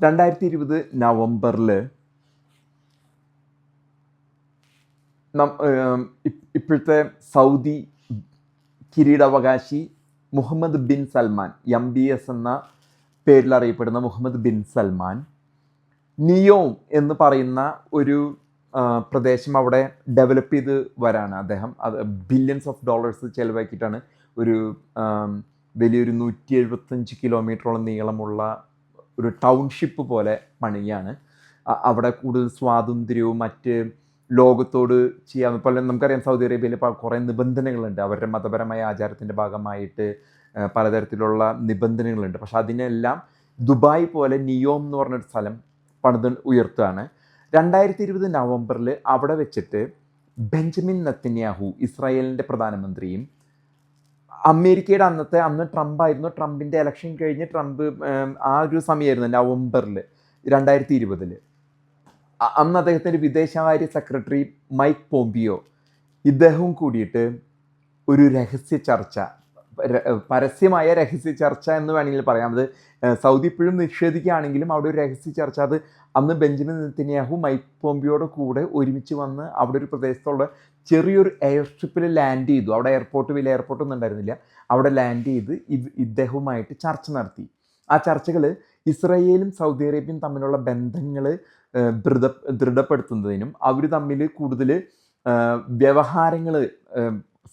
രണ്ടായിരത്തി ഇരുപത് നവംബറിൽ ഇപ്പോഴത്തെ സൗദി കിരീടാവകാശി Mohammed bin Salman M B S എന്ന പേരിൽ അറിയപ്പെടുന്ന മുഹമ്മദ് ബിൻ സൽമാൻ നിയോം എന്ന് പറയുന്ന ഒരു പ്രദേശം അവിടെ ഡെവലപ്പ് ചെയ്ത് വരാണ് അദ്ദേഹം. അത് ബില്യൺസ് ഓഫ് ഡോളേഴ്സ് ചിലവാക്കിയിട്ടാണ് ഒരു വലിയൊരു നൂറ്റി എഴുപത്തഞ്ച് കിലോമീറ്ററോളം നീളമുള്ള ഒരു ടൗൺഷിപ്പ് പോലെ പണിയാണ്. അവിടെ കൂടുതൽ സ്വാതന്ത്ര്യവും മറ്റ് ലോകത്തോട് ചെയ്യാവുന്ന പോലെ നമുക്കറിയാം സൗദി അറേബ്യയിൽ കുറേ നിബന്ധനകളുണ്ട്. അവരുടെ മതപരമായ ആചാരത്തിന്റെ ഭാഗമായിട്ട് പലതരത്തിലുള്ള നിബന്ധനകളുണ്ട്. പക്ഷെ അതിനെല്ലാം ദുബായ് പോലെ നിയോം എന്ന് പറഞ്ഞൊരു സ്ഥലം പണിത് ഉയർത്തുകയാണ്. രണ്ടായിരത്തി ഇരുപത് നവംബറിൽ അവിടെ വെച്ചിട്ട് ബെഞ്ചമിൻ നത്തന്യാഹു ഇസ്രായേലിന്റെ പ്രധാനമന്ത്രിയും അമേരിക്കയുടെ അന്നത്തെ അന്ന് ട്രംപ് ആയിരുന്നു ട്രംപിന്റെ ഇലക്ഷൻ കഴിഞ്ഞ് ട്രംപ് ആ ഒരു സമയമായിരുന്നു നവംബറിൽ രണ്ടായിരത്തി ഇരുപതിൽ അന്ന് അദ്ദേഹത്തിന്റെ വിദേശകാര്യ സെക്രട്ടറി മൈക്ക് പോംപിയോ ഇദ്ദേഹവും കൂടിയിട്ട് ഒരു രഹസ്യ ചർച്ച പരസ്യമായ രഹസ്യ ചർച്ച എന്ന് വേണമെങ്കിൽ പറയാം. അത് സൗദി ഇപ്പോഴും നിഷേധിക്കുകയാണെങ്കിലും അവിടെ ഒരു രഹസ്യ ചർച്ച. അത് അന്ന് ബെഞ്ചമിൻ നെത്തന്യാഹു മൈക്ക് പോംപിയോയുടെ കൂടെ ഒരുമിച്ച് വന്ന് അവിടെ ഒരു പ്രദേശത്തുള്ള ചെറിയൊരു എയർ സ്ട്രിപ്പിൽ ലാൻഡ് ചെയ്തു. അവിടെ എയർപോർട്ട് വലിയ എയർപോർട്ടൊന്നും ഉണ്ടായിരുന്നില്ല. അവിടെ ലാൻഡ് ചെയ്ത് ഇത് ഇദ്ദേഹവുമായിട്ട് ചർച്ച നടത്തി. ആ ചർച്ചകൾ ഇസ്രയേലും സൗദി അറേബ്യയും തമ്മിലുള്ള ബന്ധങ്ങൾ ദൃഢ ദൃഢപ്പെടുത്തുന്നതിനും അവർ തമ്മിൽ കൂടുതൽ വ്യവഹാരങ്ങൾ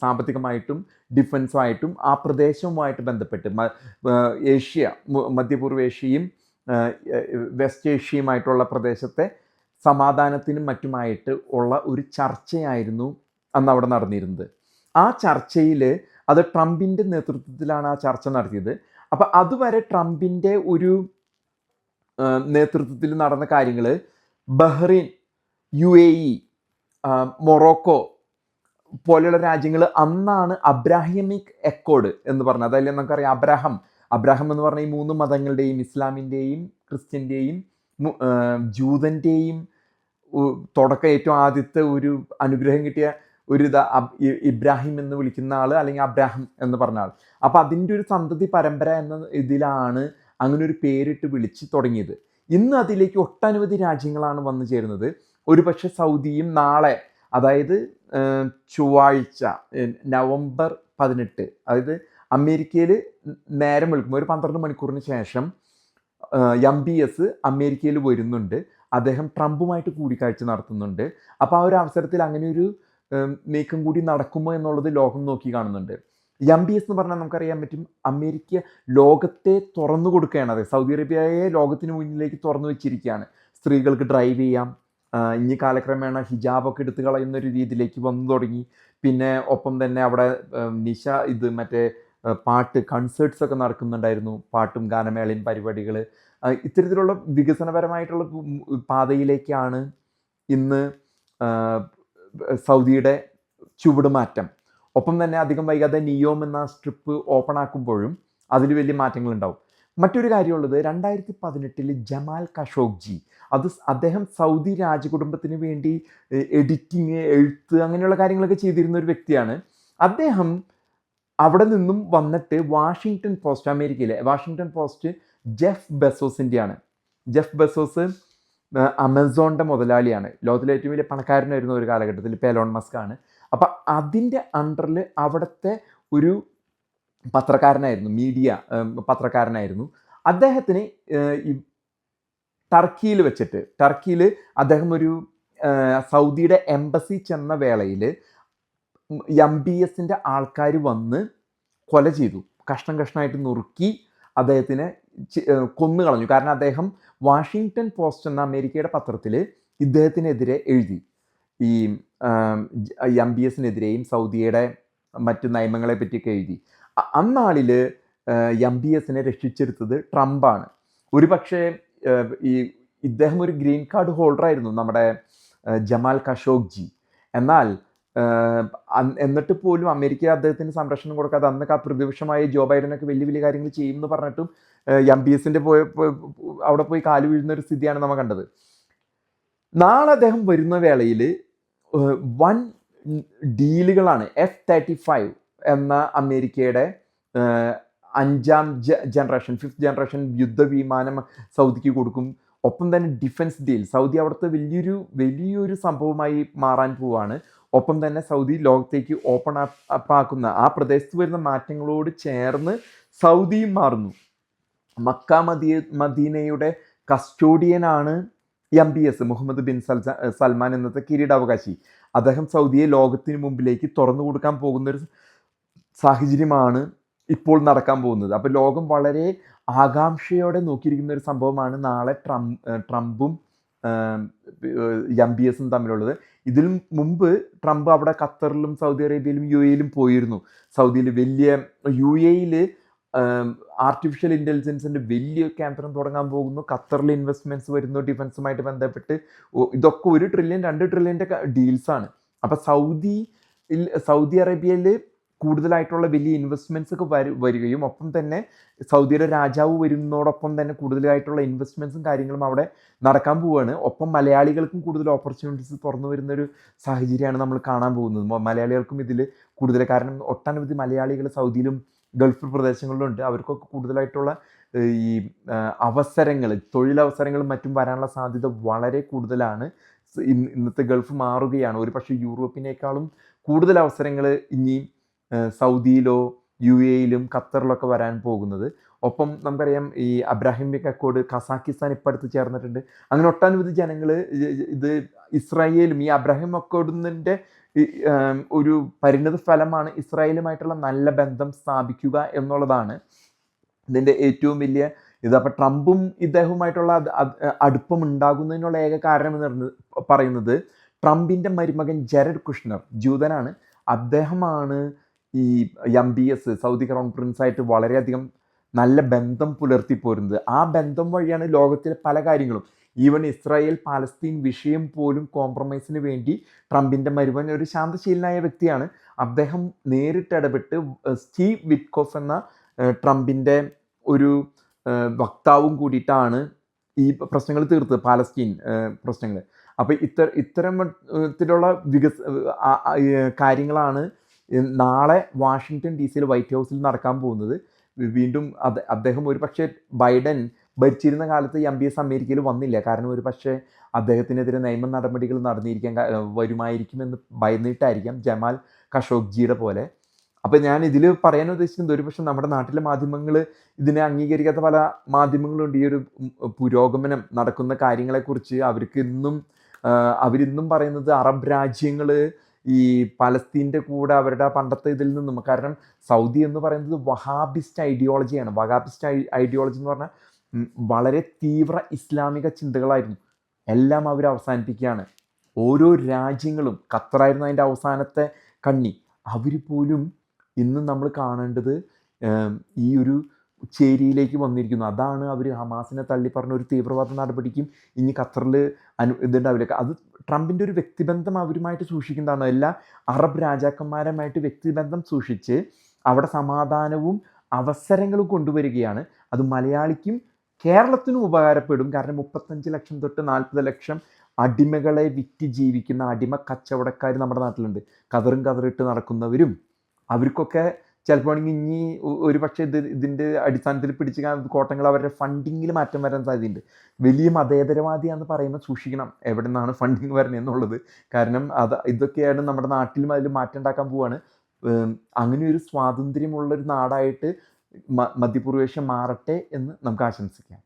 സാമ്പത്തികമായിട്ടും ഡിഫൻസുമായിട്ടും ആ പ്രദേശവുമായിട്ട് ബന്ധപ്പെട്ട് ഏഷ്യ മധ്യപൂർവേഷ്യയും വെസ്റ്റ് ഏഷ്യയുമായിട്ടുള്ള പ്രദേശത്തെ സമാധാനത്തിനും മറ്റുമായിട്ട് ഉള്ള ഒരു ചർച്ചയായിരുന്നു അന്ന് അവിടെ നടന്നിരുന്നത്. ആ ചർച്ചയിൽ അത് ട്രംപിന്റെ നേതൃത്വത്തിലാണ് ആ ചർച്ച നടത്തിയത്. അപ്പോൾ അതുവരെ ട്രംപിന്റെ ഒരു നേതൃത്വത്തിൽ നടന്ന കാര്യങ്ങൾ Bahrain U A E Morocco പോലെയുള്ള രാജ്യങ്ങൾ അന്നാണ് അബ്രാഹിമിക് എക്കോഡ് എന്ന് പറഞ്ഞത്. അതല്ലേ നമുക്കറിയാം അബ്രാഹം. അബ്രാഹം എന്ന് പറഞ്ഞ ഈ മൂന്ന് മതങ്ങളുടെയും ഇസ്ലാമിന്റെയും ക്രിസ്ത്യന്റെയും ജൂതന്റെയും തുടക്കം ഏറ്റവും ആദ്യത്തെ ഒരു അനുഗ്രഹം കിട്ടിയ ഒരു ഇതാ ഇബ്രാഹിം എന്ന് വിളിക്കുന്ന ആൾ അല്ലെങ്കിൽ അബ്രാഹം എന്ന് പറഞ്ഞ ആൾ അപ്പോൾ അതിന്റെ ഒരു സന്തതി പരമ്പര എന്ന ഇതിലാണ് അങ്ങനെ ഒരു പേരിട്ട് വിളിച്ച് തുടങ്ങിയത്. ഇന്ന് അതിലേക്ക് ഒട്ടനവധി രാജ്യങ്ങളാണ് വന്നു ചേരുന്നത്. ഒരുപക്ഷെ സൗദിയും നാളെ അതായത് ചൊവ്വാഴ്ച നവംബർ പതിനെട്ട്. അതായത് അമേരിക്കയിൽ നേരം വെളുക്കുമ്പോൾ ഒരു പന്ത്രണ്ട് മണിക്കൂറിന് ശേഷം എം ബി എസ് അമേരിക്കയിൽ വരുന്നുണ്ട്. അദ്ദേഹം ട്രംപുമായിട്ട് കൂടിക്കാഴ്ച നടത്തുന്നുണ്ട്. അപ്പോൾ ആ ഒരു അവസരത്തിൽ അങ്ങനെ ഒരു നീക്കം കൂടി നടക്കുമോ എന്നുള്ളത് ലോകം നോക്കി കാണുന്നുണ്ട്. എം ബി എസ് എന്ന് പറഞ്ഞാൽ നമുക്കറിയാൻ പറ്റും അമേരിക്ക ലോകത്തെ തുറന്നു കൊടുക്കുകയാണ്. അതെ സൗദി അറേബ്യയെ ലോകത്തിന് മുന്നിലേക്ക് തുറന്നു വെച്ചിരിക്കുകയാണ്. സ്ത്രീകൾക്ക് ഡ്രൈവ് ചെയ്യാം ഇനി കാലക്രമേണ ഹിജാബൊക്കെ എടുത്തു കളയുന്ന ഒരു രീതിയിലേക്ക് വന്നു തുടങ്ങി. പിന്നെ ഒപ്പം തന്നെ അവിടെ നിശ ഇത് മറ്റേ പാട്ട് കൺസേർട്സ് ഒക്കെ നടക്കുന്നുണ്ടായിരുന്നു. പാട്ടും ഗാനമേളയും പരിപാടികൾ ഇത്തരത്തിലുള്ള വികസനപരമായിട്ടുള്ള പാതയിലേക്കാണ് ഇന്ന് സൗദിയുടെ ചുവടുമാറ്റം. ഒപ്പം തന്നെ അധികം വൈകാതെ നിയോം എന്ന സ്ട്രിപ്പ് ഓപ്പൺ ആക്കുമ്പോഴും അതിൽ വലിയ മാറ്റങ്ങൾ ഉണ്ടാവും മറ്റൊരു കാര്യമുള്ളത് രണ്ടായിരത്തി പതിനെട്ടിൽ ജമാൽ കഷോഗ്ജി അത് അദ്ദേഹം സൗദി രാജകുടുംബത്തിന് വേണ്ടി എഡിറ്റിങ് എഴുത്ത് അങ്ങനെയുള്ള കാര്യങ്ങളൊക്കെ ചെയ്തിരുന്ന ഒരു വ്യക്തിയാണ്. അദ്ദേഹം അവിടെ നിന്നും വന്നിട്ട് വാഷിങ്ടൺ പോസ്റ്റ് അമേരിക്കയിലെ വാഷിങ്ടൺ പോസ്റ്റ് ജെഫ് ബെസോസിന്റെയാണ് ജെഫ് ബെസോസ് അമസോണിന്റെ മുതലാളിയാണ്. ലോകത്തിലെ ഏറ്റവും വലിയ പണക്കാരനായിരുന്ന ഒരു കാലഘട്ടത്തിൽ എലോൺ മസ്ക് ആണ് അപ്പം അതിന്റെ അണ്ടറിൽ അവിടുത്തെ ഒരു പത്രക്കാരനായിരുന്നു മീഡിയ പത്രക്കാരനായിരുന്നു. അദ്ദേഹത്തിന് ടർക്കിയിൽ വെച്ചിട്ട് ടർക്കിയിൽ അദ്ദേഹം ഒരു സൗദിയുടെ എംബസി ചെന്ന വേളയിൽ എം ബി എസിന്റെ ആൾക്കാർ വന്ന് കൊല ചെയ്തു. കഷ്ണം കഷ്ണമായിട്ട് നുറുക്കി അദ്ദേഹത്തിനെ കൊന്നു കളഞ്ഞു കാരണം അദ്ദേഹം വാഷിങ്ടൺ പോസ്റ്റ് എന്ന അമേരിക്കയുടെ പത്രത്തിൽ ഇദ്ദേഹത്തിനെതിരെ എഴുതി. ഈ എം ബി എസിനെതിരെയും സൗദിയുടെ മറ്റു നയമങ്ങളെ പറ്റിയൊക്കെ എഴുതി. അന്നാളിൽ എം ബി എസിനെ രക്ഷിച്ചെടുത്തത് ട്രംപാണ്. ഒരു പക്ഷേ ഈ ഇദ്ദേഹം ഒരു ഗ്രീൻ കാർഡ് ഹോൾഡർ ആയിരുന്നു നമ്മുടെ ജമാൽ കഷോഗ്ജി എന്നാൽ എന്നിട്ട് പോലും അമേരിക്ക അദ്ദേഹത്തിന് സംരക്ഷണം കൊടുക്കാതെ അന്നൊക്കെ ആ പ്രതിപക്ഷമായ ജോ ബൈഡനൊക്കെ വലിയ വലിയ കാര്യങ്ങൾ ചെയ്യുമെന്ന് പറഞ്ഞിട്ടും എം ബി എസിന്റെ പോയ- അവിടെ പോയി കാൽ വീഴുന്ന ഒരു സ്ഥിതിയാണ് നമ്മൾ കണ്ടത്. നാളെ അദ്ദേഹം വരുന്ന വേളയിൽ വൻ ഡീലുകളാണ്. എഫ് തേർട്ടി ഫൈവ് എന്ന അമേരിക്കയുടെ അഞ്ചാം ജനറേഷൻ ഫിഫ്ത്ത് ജനറേഷൻ യുദ്ധവിമാനം സൗദിക്ക് കൊടുക്കും. ഒപ്പം തന്നെ ഡിഫൻസ് ഡീൽ. സൗദി അവിടുത്തെ വലിയൊരു വലിയൊരു സംഭവമായി മാറാൻ പോവാണ്. ഒപ്പം തന്നെ സൗദി ലോകത്തേക്ക് ഓപ്പൺ അപ്പ് ആക്കുന്ന ആ പ്രദേശത്ത് വരുന്ന മാറ്റങ്ങളോട് ചേർന്ന് സൗദിയും മാറുന്നു. മക്ക മദീ മദീനയുടെ കസ്റ്റോഡിയനാണ് M B S Mohammed bin salsa Salman എന്നത്തെ കിരീടാവകാശി. അദ്ദേഹം സൗദിയെ ലോകത്തിന് മുമ്പിലേക്ക് തുറന്നു കൊടുക്കാൻ പോകുന്ന ഒരു സാഹചര്യമാണ് ഇപ്പോൾ നടക്കാൻ പോകുന്നത്. അപ്പോൾ ലോകം വളരെ ആകാംക്ഷയോടെ നോക്കിയിരിക്കുന്ന ഒരു സംഭവമാണ് നാളെ ട്രംപ് ട്രംപും എം ബി എസും തമ്മിലുള്ളത്. ഇതിലും മുമ്പ് ട്രംപ് അവിടെ ഖത്തറിലും സൗദി അറേബ്യയിലും യു എയിലും പോയിരുന്നു. സൗദിയിൽ വലിയ യു എയിൽ ആർട്ടിഫിഷ്യൽ ഇന്റലിജൻസിന്റെ വലിയ കേന്ദ്രം തുടങ്ങാൻ പോകുന്നു. ഖത്തറിൽ ഇൻവെസ്റ്റ്മെന്റ്സ് വരുന്നു ഡിഫൻസുമായിട്ട് ബന്ധപ്പെട്ട്. ഇതൊക്കെ ഒരു ട്രില്യൺ രണ്ട് ട്രില്യന്റെ ഡീൽസാണ് അപ്പോൾ സൗദി സൗദി അറേബ്യയിൽ കൂടുതലായിട്ടുള്ള വലിയ ഇൻവെസ്റ്റ്മെന്റ്സ് ഒക്കെ വരു വരികയും ഒപ്പം തന്നെ സൗദിയുടെ രാജാവ് വരുന്നതോടൊപ്പം തന്നെ കൂടുതലായിട്ടുള്ള ഇൻവെസ്റ്റ്മെന്റ്സും കാര്യങ്ങളും അവിടെ നടക്കാൻ പോവുകയാണ് ഒപ്പം മലയാളികൾക്കും കൂടുതൽ ഓപ്പർച്യൂണിറ്റീസ് തുറന്നു വരുന്നൊരു സാഹചര്യമാണ് നമ്മൾ കാണാൻ പോകുന്നത്. മലയാളികൾക്കും ഇതിൽ കൂടുതൽ കാരണം ഒട്ടനവധി മലയാളികൾ സൗദിയിലും ഗൾഫ് പ്രദേശങ്ങളിലുണ്ട്. അവർക്കൊക്കെ കൂടുതലായിട്ടുള്ള ഈ അവസരങ്ങൾ തൊഴിലവസരങ്ങളും മറ്റും വരാനുള്ള സാധ്യത വളരെ കൂടുതലാണ്. ഇന്നത്തെ ഗൾഫ് മാറുകയാണ്. ഒരു പക്ഷേ യൂറോപ്പിനേക്കാളും കൂടുതൽ അവസരങ്ങൾ ഇനി സൗദിയിലോ യു എയിലും ഖത്തറിലൊക്കെ വരാൻ പോകുന്നത്. ഒപ്പം നമുക്കറിയാം ഈ അബ്രാഹിം അക്കോഡ് ഖസാക്കിസ്ഥാൻ ഇപ്പം അടുത്ത് ചേർന്നിട്ടുണ്ട്. അങ്ങനെ ഒട്ടനവധി ജനങ്ങൾ ഇത് ഇസ്രായേലും ഈ അബ്രാഹിം അക്കോഡിന്റെ ഒരു പരിണിത ഫലമാണ് ഇസ്രായേലുമായിട്ടുള്ള നല്ല ബന്ധം സ്ഥാപിക്കുക എന്നുള്ളതാണ്. ഇതിന്റെ ഏറ്റവും വലിയ ഇത് അപ്പോൾ ട്രംപും ഇദ്ദേഹവുമായിട്ടുള്ള അടുപ്പം ഉണ്ടാകുന്നതിനുള്ള ഏക കാരണം എന്ന് പറയുന്നത് ട്രംപിന്റെ മരുമകൻ ജെറഡ് കുഷ്ണർ ജൂതനാണ്. അദ്ദേഹമാണ് ഈ M B S Saudi crown പ്രിൻസായിട്ട് വളരെയധികം നല്ല ബന്ധം പുലർത്തി പോരുന്നത്. ആ ബന്ധം വഴിയാണ് ലോകത്തിലെ പല കാര്യങ്ങളും. ഈവൻ ഇസ്രായേൽ പാലസ്തീൻ വിഷയം പോലും കോംപ്രമൈസിന് വേണ്ടി ട്രംപിന്റെ മരുവൻ ഒരു ശാന്തശീലനായ വ്യക്തിയാണ്. അദ്ദേഹം നേരിട്ട് ഇടപെട്ട് സ്റ്റീവ് വിറ്റ്കോഫ് എന്ന ട്രംപിന്റെ ഒരു വക്താവും കൂടിയിട്ടാണ് ഈ പ്രശ്നങ്ങൾ തീർത്തത് പാലസ്തീൻ പ്രശ്നങ്ങൾ. അപ്പോൾ ഇത്തര ഇത്തരത്തിലുള്ള വികസ കാര്യങ്ങളാണ് നാളെ വാഷിങ്ടൺ ഡി സിയിൽ വൈറ്റ് ഹൗസിൽ നടക്കാൻ പോകുന്നത്. വീണ്ടും അദ്ദേഹം ഒരു പക്ഷേ ബൈഡൻ ഭരിച്ചിരുന്ന കാലത്ത് എം ബി എസ് അമേരിക്കയിൽ വന്നില്ല. കാരണം ഒരു പക്ഷേ അദ്ദേഹത്തിനെതിരെ നിയമ നടപടികൾ നടന്നിരിക്കാൻ വരുമായിരിക്കുമെന്ന് ഭയന്നിട്ടായിരിക്കാം ജമാൽ കഷോഗ്ജിയുടെ പോലെ. അപ്പോൾ ഞാൻ ഇതിൽ പറയാൻ ഉദ്ദേശിക്കുന്നത് ഒരുപക്ഷെ നമ്മുടെ നാട്ടിലെ മാധ്യമങ്ങൾ ഇതിനെ അംഗീകരിക്കാത്ത പല മാധ്യമങ്ങളുണ്ട്. ഈ ഒരു പുരോഗമനം നടക്കുന്ന കാര്യങ്ങളെക്കുറിച്ച് അവർക്ക് ഇന്നും അവരിന്നും പറയുന്നത് അറബ് രാജ്യങ്ങൾ ഈ പലസ്തീന്റെ കൂടെ അവരുടെ പണ്ടത്തെ ഇതിൽ നിന്നും കാരണം സൗദി എന്ന് പറയുന്നത് വഹാബിസ്റ്റ് ഐഡിയോളജിയാണ്. വഹാബിസ്റ്റ് ഐഡിയോളജി എന്ന് പറഞ്ഞാൽ വളരെ തീവ്ര ഇസ്ലാമിക ചിന്തകളായിരുന്നു. എല്ലാം അവർ അവസാനിപ്പിക്കുകയാണ്. ഓരോ രാജ്യങ്ങളും ഖത്തറായിരുന്നു അതിന്റെ അവസാനത്തെ കണ്ണി. അവർ പോലും ഇന്ന് നമ്മൾ കാണേണ്ടത് ഈ ഒരു ചേരിയിലേക്ക് വന്നിരിക്കുന്നു. അതാണ് അവർ ഹമാസിനെ തള്ളി പറഞ്ഞ ഒരു തീവ്രവാദ നടപടിക്കും ഇനി ഖത്തറിൽ അനു ഇതുണ്ടാവില്ല. അത് ട്രംപിന്റെ ഒരു വ്യക്തിബന്ധം അവരുമായിട്ട് സൂക്ഷിക്കുന്നതാണ്. എല്ലാ അറബ് രാജാക്കന്മാരുമായിട്ട് വ്യക്തിബന്ധം സൂക്ഷിച്ച് അവിടെ സമാധാനവും അവസരങ്ങളും കൊണ്ടുവരികയാണ്. അത് മലയാളിക്കും കേരളത്തിനും ഉപകാരപ്പെടും. കാരണം മുപ്പത്തഞ്ച് ലക്ഷം തൊട്ട് നാൽപ്പത് ലക്ഷം അടിമകളെ വിറ്റ് ജീവിക്കുന്ന അടിമ കച്ചവടക്കാർ നമ്മുടെ നാട്ടിലുണ്ട്. കതറും കതറിട്ട് നടക്കുന്നവരും അവർക്കൊക്കെ ചിലപ്പോൾ ഇനി ഒരു പക്ഷേ ഇത് ഇതിന്റെ അടിസ്ഥാനത്തിൽ പിടിച്ച് കോട്ടങ്ങൾ അവരുടെ ഫണ്ടിങ്ങിൽ മാറ്റം വരാൻ സാധ്യതയുണ്ട്. വലിയ മതേതരവാദിയാന്ന് പറയുമ്പോൾ സൂക്ഷിക്കണം എവിടെ നിന്നാണ് ഫണ്ടിങ് വരുന്നത് എന്നുള്ളത്. കാരണം അത് ഇതൊക്കെയാണ് നമ്മുടെ നാട്ടിലും അതിൽ മാറ്റം ഉണ്ടാക്കാൻ പോവാണ്. അങ്ങനെ ഒരു സ്വാതന്ത്ര്യമുള്ളൊരു നാടായിട്ട് മധ്യപൂർവേഷ്യ മാറട്ടെ എന്ന് നമുക്ക് ആശംസിക്കാം.